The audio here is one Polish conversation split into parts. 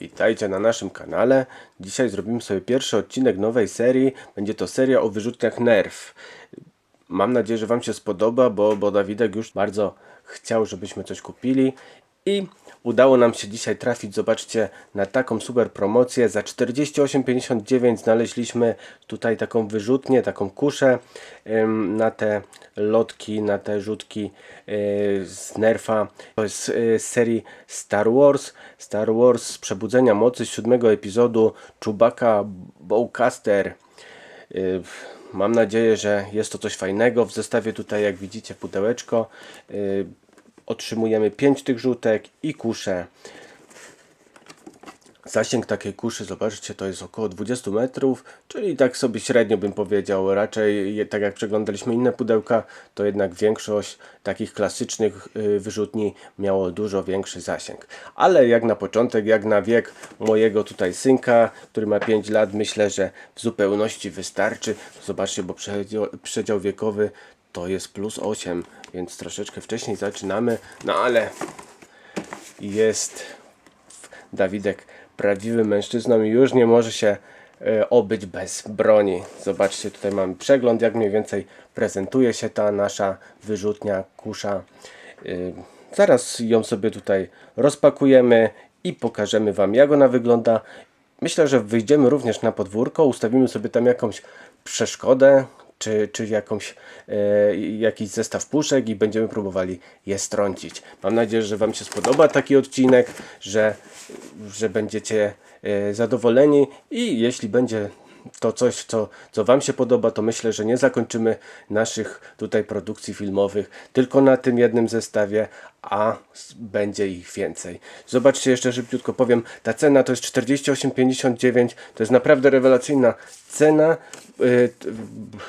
Witajcie na naszym kanale. Dzisiaj zrobimy sobie pierwszy odcinek nowej serii. Będzie to seria o wyrzutniach Nerf. Mam nadzieję, że Wam się spodoba, bo, bo Dawidek już bardzo chciał, żebyśmy coś kupili. I udało nam się dzisiaj trafić, zobaczcie, na taką super promocję. Za 48,59 znaleźliśmy tutaj taką wyrzutnię, taką kuszę na te lotki, na te rzutki yy, z Nerfa. To jest yy, z serii Star Wars. Star Wars z Przebudzenia Mocy z siódmego epizodu Chewbacca Bowcaster. Yy, Mam nadzieję, że jest to coś fajnego. W zestawie tutaj, jak widzicie, pudełeczko. Otrzymujemy 5 tych rzutek i kuszę. Zasięg takiej kuszy, zobaczcie, to jest około 20 metrów, czyli tak sobie średnio bym powiedział. Raczej, tak jak przeglądaliśmy inne pudełka, to jednak większość takich klasycznych y, wyrzutni miało dużo większy zasięg. Ale jak na początek, jak na wiek mojego tutaj synka, który ma 5 lat, myślę, że w zupełności wystarczy. Zobaczcie, bo przedział, przedział wiekowy to jest plus 8, więc troszeczkę wcześniej zaczynamy, no ale jest Dawidek prawdziwym mężczyzną i już nie może się e, obyć bez broni. Zobaczcie, tutaj mamy przegląd, jak mniej więcej prezentuje się ta nasza wyrzutnia, kusza. Y, Zaraz ją sobie tutaj rozpakujemy i pokażemy Wam, jak ona wygląda. Myślę, że wyjdziemy również na podwórko, ustawimy sobie tam jakąś przeszkodę, czy, czy jakąś, e, jakiś zestaw puszek i będziemy próbowali je strącić. Mam nadzieję, że Wam się spodoba taki odcinek, że, że będziecie e, zadowoleni i jeśli będzie to coś, co, co Wam się podoba, to myślę, że nie zakończymy naszych tutaj produkcji filmowych tylko na tym jednym zestawie, a będzie ich więcej. Zobaczcie, jeszcze szybciutko powiem, ta cena to jest 48,59, to jest naprawdę rewelacyjna cena. Y,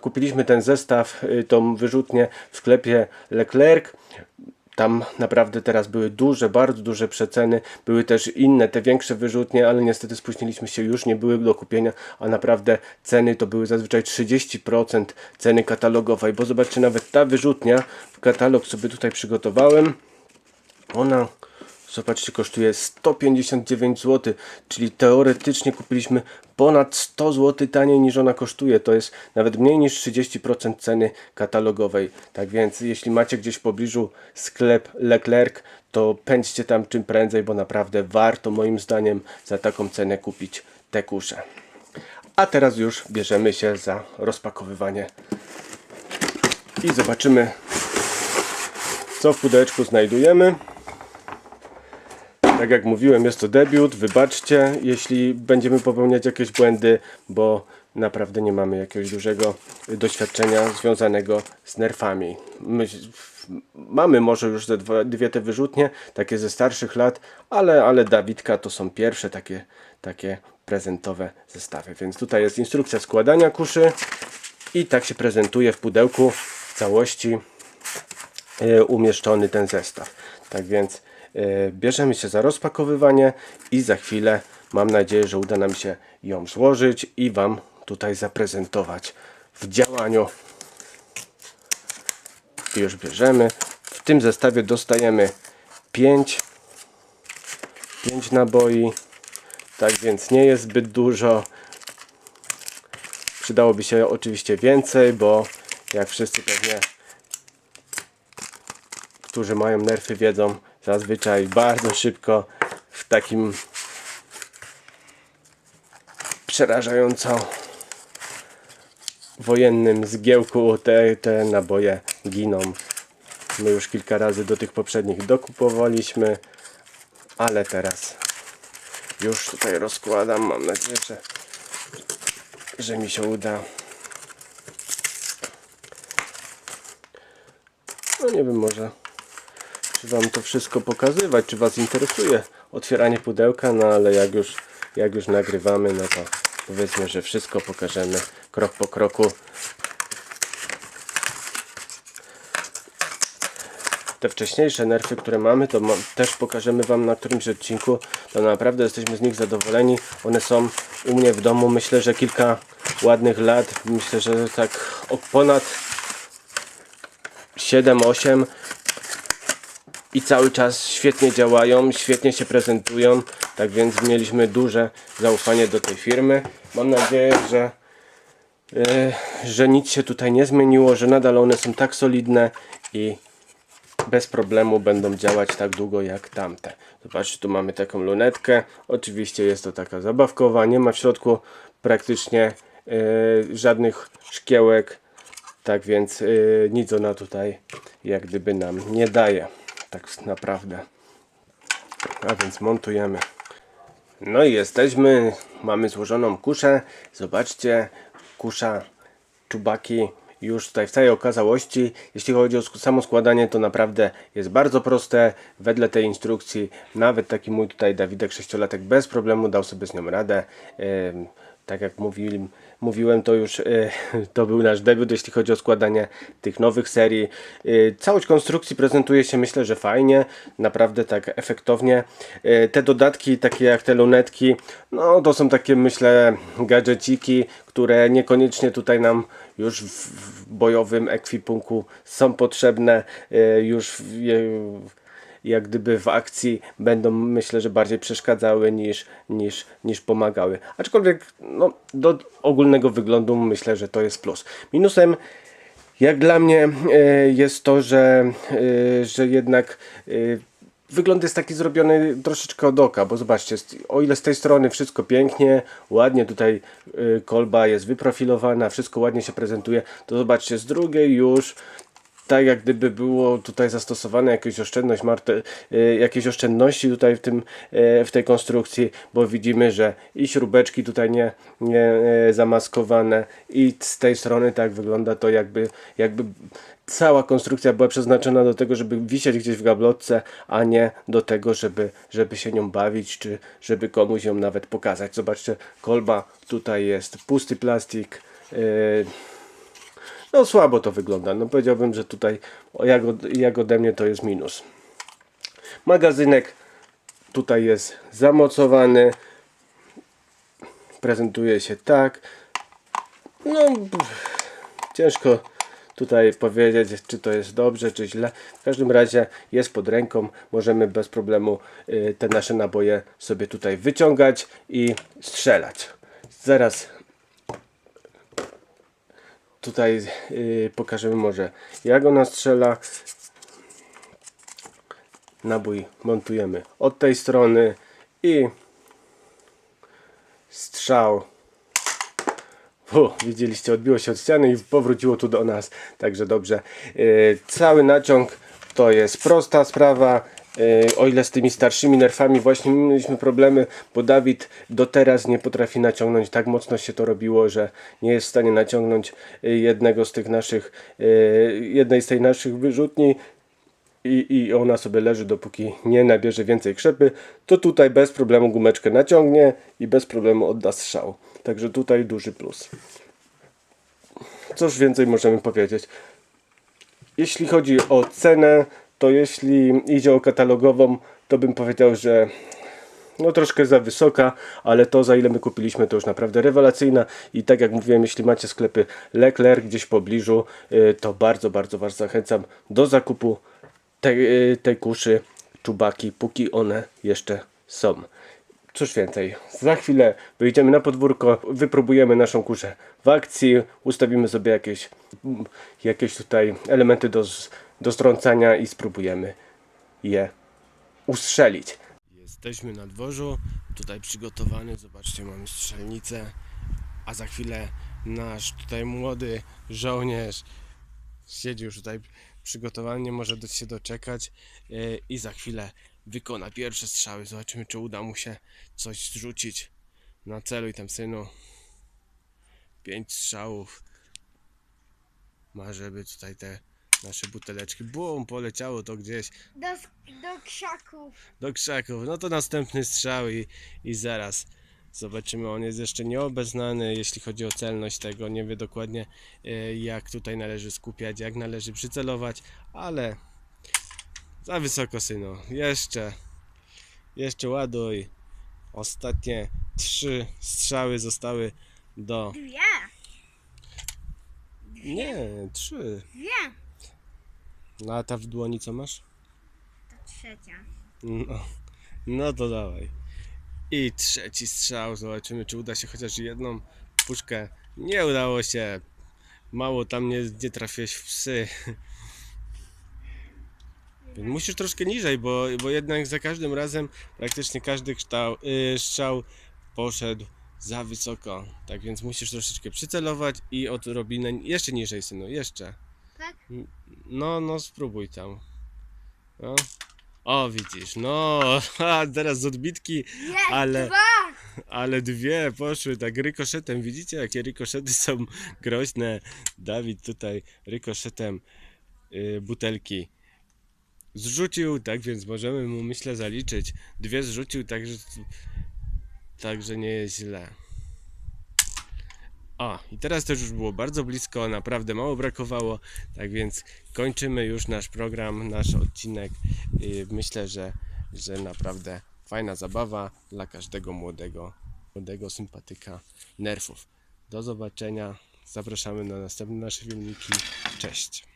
Kupiliśmy ten zestaw, y, tą wyrzutnię w sklepie Leclerc. Tam naprawdę teraz były duże, bardzo duże przeceny. Były też inne, te większe wyrzutnie, ale niestety spóźniliśmy się, już nie były do kupienia, a naprawdę ceny to były zazwyczaj 30% ceny katalogowej, bo zobaczcie, nawet ta wyrzutnia, katalog sobie tutaj przygotowałem, ona, zobaczcie, kosztuje 159 zł, czyli teoretycznie kupiliśmy ponad 100 zł taniej niż ona kosztuje. To jest nawet mniej niż 30% ceny katalogowej. Tak więc, jeśli macie gdzieś w pobliżu sklep Leclerc, to pędźcie tam czym prędzej, bo naprawdę warto moim zdaniem za taką cenę kupić te kusze. A teraz już bierzemy się za rozpakowywanie i zobaczymy, co w pudełeczku znajdujemy. Tak jak mówiłem, jest to debiut. Wybaczcie, jeśli będziemy popełniać jakieś błędy, bo naprawdę nie mamy jakiegoś dużego doświadczenia związanego z nerfami. My, mamy może już ze dwa, dwie te wyrzutnie, takie ze starszych lat, ale, ale Dawidka to są pierwsze takie, takie prezentowe zestawy. Więc tutaj jest instrukcja składania kuszy i tak się prezentuje w pudełku w całości e, umieszczony ten zestaw. Tak więc bierzemy się za rozpakowywanie i za chwilę mam nadzieję, że uda nam się ją złożyć i Wam tutaj zaprezentować w działaniu. Już bierzemy. W tym zestawie dostajemy 5 5 naboi. Tak więc nie jest zbyt dużo. Przydałoby się oczywiście więcej, bo jak wszyscy pewnie którzy mają nerfy wiedzą, zazwyczaj bardzo szybko w takim przerażająco wojennym zgiełku te, te naboje giną. My już kilka razy do tych poprzednich dokupowaliśmy, ale teraz już tutaj rozkładam. Mam nadzieję, że, że mi się uda. No nie wiem, może wam to wszystko pokazywać, czy was interesuje otwieranie pudełka, no ale jak już, jak już nagrywamy, no to powiedzmy, że wszystko pokażemy krok po kroku. Te wcześniejsze nerfy, które mamy, to ma, też pokażemy wam na którymś odcinku. To naprawdę jesteśmy z nich zadowoleni. One są u mnie w domu, myślę, że kilka ładnych lat. Myślę, że tak o ponad 7-8 i cały czas świetnie działają, świetnie się prezentują, tak więc mieliśmy duże zaufanie do tej firmy. Mam nadzieję, że, e, że nic się tutaj nie zmieniło, że nadal one są tak solidne i bez problemu będą działać tak długo jak tamte. Zobaczcie, tu mamy taką lunetkę. Oczywiście jest to taka zabawkowa, nie ma w środku praktycznie e, żadnych szkiełek, tak więc e, nic ona tutaj jak gdyby nam nie daje. Tak naprawdę. A więc montujemy. No i jesteśmy. Mamy złożoną kuszę. Zobaczcie, kusza czubaki już tutaj w całej okazałości. Jeśli chodzi o samo składanie, to naprawdę jest bardzo proste. Wedle tej instrukcji, nawet taki mój tutaj Dawidek 6-latek bez problemu dał sobie z nią radę. Tak jak mówiłem, mówiłem to już y, to był nasz debiut, jeśli chodzi o składanie tych nowych serii. Y, całość konstrukcji prezentuje się myślę, że fajnie, naprawdę tak efektownie. Y, te dodatki, takie jak te lunetki, no to są takie myślę gadżeciki, które niekoniecznie tutaj nam już w, bojowym ekwipunku są potrzebne, już w, jak gdyby w akcji będą myślę, że bardziej przeszkadzały niż, niż, niż pomagały. Aczkolwiek no, do ogólnego wyglądu myślę, że to jest plus. Minusem jak dla mnie e, jest to, że, e, że jednak e, wygląd jest taki zrobiony troszeczkę od oka, bo zobaczcie, o ile z tej strony wszystko pięknie, ładnie tutaj kolba jest wyprofilowana, wszystko ładnie się prezentuje, to zobaczcie, z drugiej już tak jak gdyby było tutaj zastosowane jakieś oszczędność, y, jakieś oszczędności tutaj w, tym, e, w tej konstrukcji, bo widzimy, że i śrubeczki tutaj nie, nie e, zamaskowane i z tej strony tak wygląda to jakby, jakby cała konstrukcja była przeznaczona do tego, żeby wisieć gdzieś w gablotce, a nie do tego, żeby, żeby się nią bawić, czy żeby komuś ją nawet pokazać. Zobaczcie, kolba tutaj jest pusty plastik, y, no słabo to wygląda. No powiedziałbym, że tutaj jak, od, jak ode mnie to jest minus. Magazynek tutaj jest zamocowany. Prezentuje się tak. No ciężko tutaj powiedzieć, czy to jest dobrze, czy źle. W każdym razie jest pod ręką. Możemy bez problemu y, te nasze naboje sobie tutaj wyciągać i strzelać. Zaraz tutaj yy, pokażemy może jak ona strzela nabój montujemy od tej strony i strzał widzieliście, odbiło się od ściany i powróciło tu do nas. Także dobrze. Yy, cały naciąg to jest prosta sprawa. Yy, o ile z tymi starszymi nerfami właśnie mieliśmy problemy, bo Dawid do teraz nie potrafi naciągnąć, tak mocno się to robiło, że nie jest w stanie naciągnąć yy, jednego z tych naszych, yy, jednej z tej naszych wyrzutni i, i ona sobie leży dopóki nie nabierze więcej krzepy, to tutaj bez problemu gumeczkę naciągnie i bez problemu odda strzał. Także tutaj duży plus. Cóż więcej możemy powiedzieć? Jeśli chodzi o cenę, to jeśli idzie o katalogową, to bym powiedział, że no troszkę za wysoka, ale to za ile my kupiliśmy to już naprawdę rewelacyjna i tak jak mówiłem, jeśli macie sklepy Leclerc gdzieś w pobliżu, y, to bardzo, bardzo Was zachęcam do zakupu tej, y, tej kuszy czubaki, póki one jeszcze są. Cóż więcej, za chwilę wyjdziemy na podwórko, wypróbujemy naszą kuszę w akcji, ustawimy sobie jakieś, mm, jakieś tutaj elementy do, do strącania i spróbujemy je ustrzelić. Jesteśmy na dworzu, tutaj przygotowany, zobaczcie, mamy strzelnicę, a za chwilę nasz tutaj młody żołnierz siedzi już tutaj przygotowany, nie może się doczekać e, i za chwilę wykona pierwsze strzały. Zobaczymy, czy uda mu się coś zrzucić na celu i tam synu. Pięć strzałów. Ma, żeby tutaj te nasze buteleczki. Bum, poleciało to gdzieś Do, do krzaków. do krzaków. No to następny strzał i, i zaraz zobaczymy. On jest jeszcze nieobeznany, jeśli chodzi o celność tego. Nie wie dokładnie e, jak tutaj należy skupiać, jak należy przycelować, ale za wysoko synu. Jeszcze, jeszcze ładuj. Ostatnie trzy strzały zostały do... Dwie. Nie, trzy. Dwie. No a ta w dłoni co masz? To trzecia. No, no to dawaj. I trzeci strzał. Zobaczymy, czy uda się chociaż jedną puszkę. Nie udało się. Mało tam nie, nie trafiłeś w psy. Musisz troszkę niżej, bo, bo jednak za każdym razem praktycznie każdy kształ, y, strzał poszedł za wysoko. Tak więc musisz troszeczkę przycelować i odrobinę jeszcze niżej, synu, jeszcze. Tak? No, no, spróbuj tam. No. O, widzisz, no, a teraz z odbitki, Jest, Ale- dwa! ale dwie poszły tak rykoszetem. Widzicie, jakie rykoszety są groźne? Dawid tutaj rykoszetem y, butelki zrzucił, tak więc możemy mu, myślę, zaliczyć. Dwie zrzucił, także, także nie jest źle. O, i teraz też już było bardzo blisko, naprawdę mało brakowało, tak więc kończymy już nasz program, nasz odcinek. Myślę, że, że naprawdę fajna zabawa dla każdego młodego, młodego sympatyka nerfów. Do zobaczenia, zapraszamy na następne nasze filmiki. Cześć!